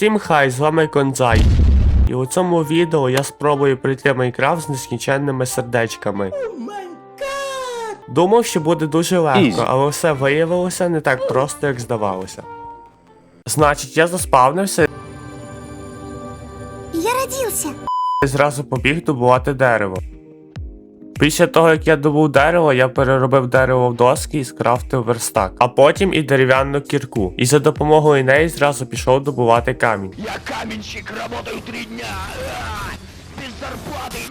Усім хай, з вами Конзай. І у цьому відео я спробую пройти Майнкрафт з нескінченними сердечками. Думав, що буде дуже легко, але все виявилося не так просто, як здавалося. Значить, я заспавнився Я родился. і зразу побіг добувати дерево. Після того, як я добув дерево, я переробив дерево в доски і скрафтив верстак, а потім і дерев'яну кірку. І за допомогою неї зразу пішов добувати камінь. Я каменщик, работаю три дня. Без зарплаты.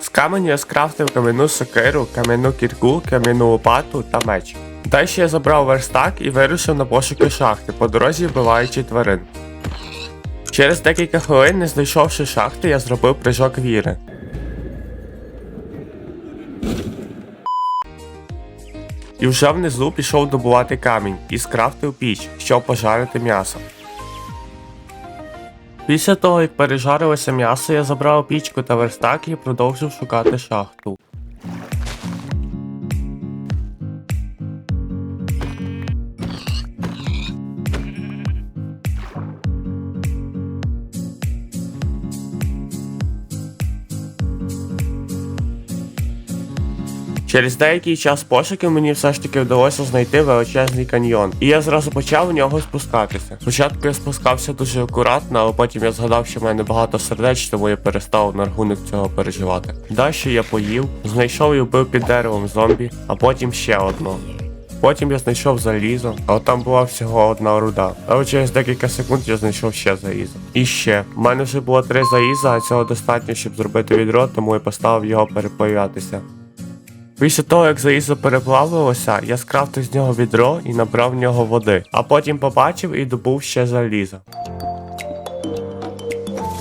З каменю я скрафтив кам'яну сокиру, кам'яну кірку, кам'яну лопату та меч. Далі я забрав верстак і вирушив на пошуки шахти, по дорозі вбиваючи тварин. Через декілька хвилин, не знайшовши шахти, я зробив прыжок віри. І вже внизу пішов добувати камінь і скрафтив піч, щоб пожарити м'ясо. Після того, як пережарилося м'ясо, я забрав пічку та верстак і продовжив шукати шахту. Через деякий час пошуків мені все ж таки вдалося знайти величезний каньйон, і я зразу почав в нього спускатися. Спочатку я спускався дуже акуратно, але потім я згадав, що в мене багато сердеч, тому я перестав на рахунок цього переживати. Далі я поїв, знайшов і вбив під деревом зомбі, а потім ще одного. Потім я знайшов залізо, але там була всього одна руда. Але через декілька секунд я знайшов ще залізо. І ще. У мене вже було три заліза, а цього достатньо, щоб зробити відро, тому я поставив його переплавлятися. Після того, як залізо переплавилося, я скрафтив з нього відро і набрав в нього води, а потім побачив і добув ще залізо.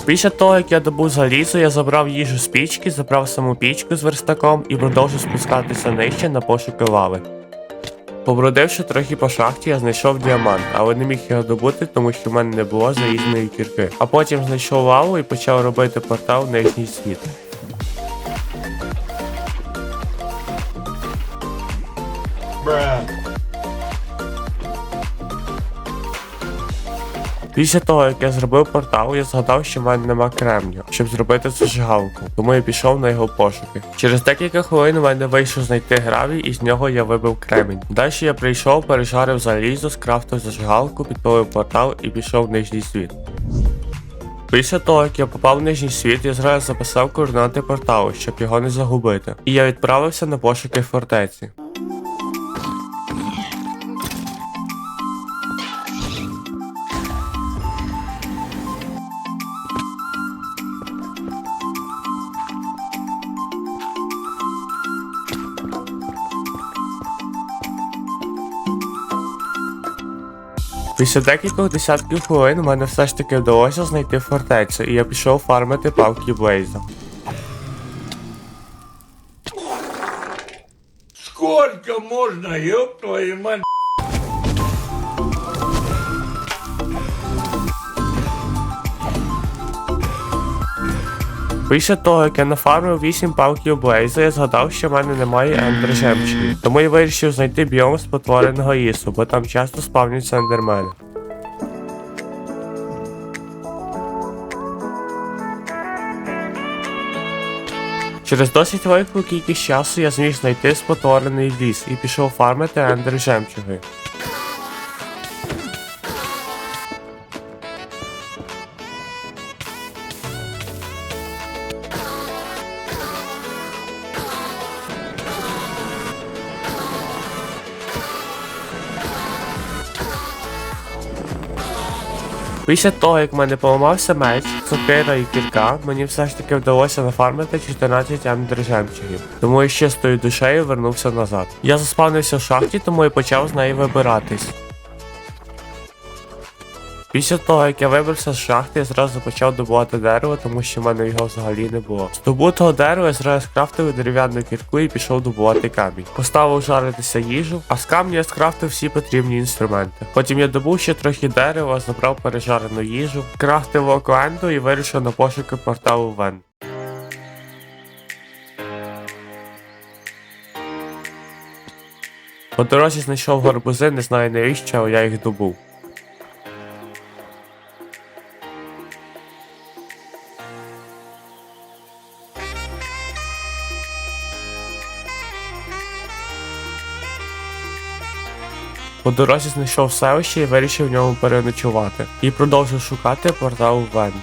Після того, як я добув залізо, я забрав їжу з пічки, забрав саму пічку з верстаком і продовжив спускатися нижче на пошуки лави. Побродивши трохи по шахті, я знайшов діамант, але не міг його добути, тому що в мене не було залізної кірки. А потім знайшов лаву і почав робити портал в нижній світ. Після того, як я зробив портал, я згадав, що в мене нема кремню, щоб зробити зажигалку, тому я пішов на його пошуки. Через декілька хвилин у мене вийшов знайти гравій, і з нього я вибив кремінь. Далі я прийшов, пережарив залізо, скрафтив зажигалку, підпалив портал і пішов в нижній світ. Після того, як я попав в нижній світ, я зразу записав координати порталу, щоб його не загубити. І я відправився на пошуки фортеці. Після декількох десятків хвилин мене все ж таки вдалося знайти фортецю, і я пішов фармити палки Блейза. Сколько можно, ёб твою мать? Після того, як я нафармив 8 палків Блейза, я згадав, що в мене немає ендер жемчугів. Тому я вирішив знайти біом спотвореного ісу, бо там часто спавняться ендермени. Через досить велику кількість часу я зміг знайти спотворений ліс і пішов фармити ендер жемчуги. Після того, як в мене поламався меч, сокира і кірка, мені все ж таки вдалося нафармити 14 ендер жемчугів. Тому я з чистою душею вернувся назад. Я заспавнився в шахті, тому і почав з неї вибиратись. Після того, як я вибрався з шахти, я зразу почав добувати дерево, тому що в мене його взагалі не було. З добутого дерева я зразу скрафтив дерев'яну кірку і пішов добувати камінь. Поставив жаритися їжу, а з камня я скрафтив всі потрібні інструменти. Потім я добув ще трохи дерева, забрав пережарену їжу, крафтив окоенду і вирішив на пошуки порталу Вен. По дорозі знайшов гарбузи, не знаю навіщо, але я їх добув. По дорозі знайшов селище і вирішив в ньому переночувати. І продовжив шукати портал Вен.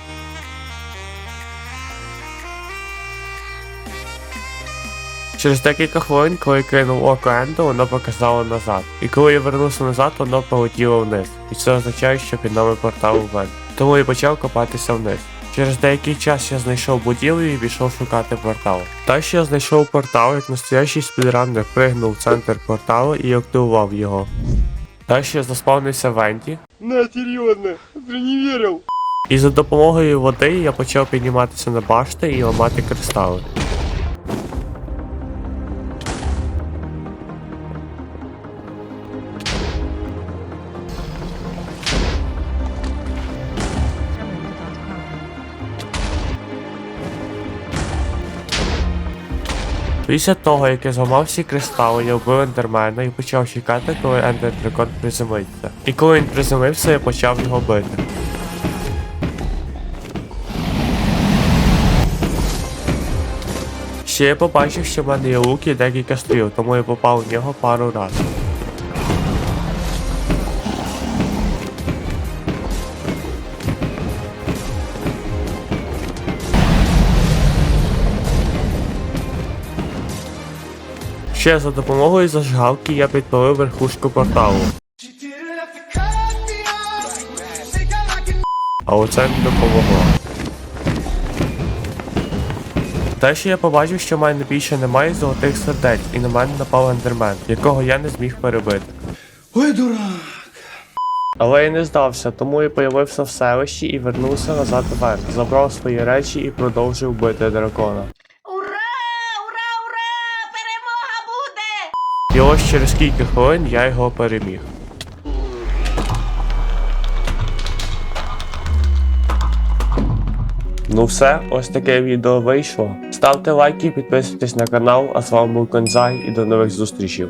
Через декілька хвилин, коли кинув око Енду, воно показало назад. І коли я вернувся назад, воно полетіло вниз. І це означає, що під нами портал Вен. Тому я почав копатися вниз. Через деякий час я знайшов будівлю і пішов шукати портал. Далі я знайшов портал, як настоящий спідранер пригнув в центр порталу і активував його. Далі я заспавнився в Енді. На, серйозно, ти не вірив. І за допомогою води я почав підніматися на башти і ламати кристали. Після того, як я зламав всі кристали, я вбив ендермена і почав чекати, коли ендер дракон приземлиться. І коли він приземлився, я почав його бити. Ще я побачив, що в мене є лук і декілька стріл, тому я попав в нього пару разів. Ще за допомогою зажигалки я підпалив верхушку порталу. Але це не допомогло. Далі я побачив, що в мене більше немає золотих сердець, і на мене напав ендермен, якого я не зміг перебити. Ой, дурак. Але я не здався, тому я появився в селищі і вернувся назад вверх, забрав свої речі і продовжив бити дракона. І ось через кілька хвилин я його переміг. Ну все, ось таке відео вийшло. Ставте лайки, підписуйтесь на канал, а з вами був Конзай і до нових зустрічей.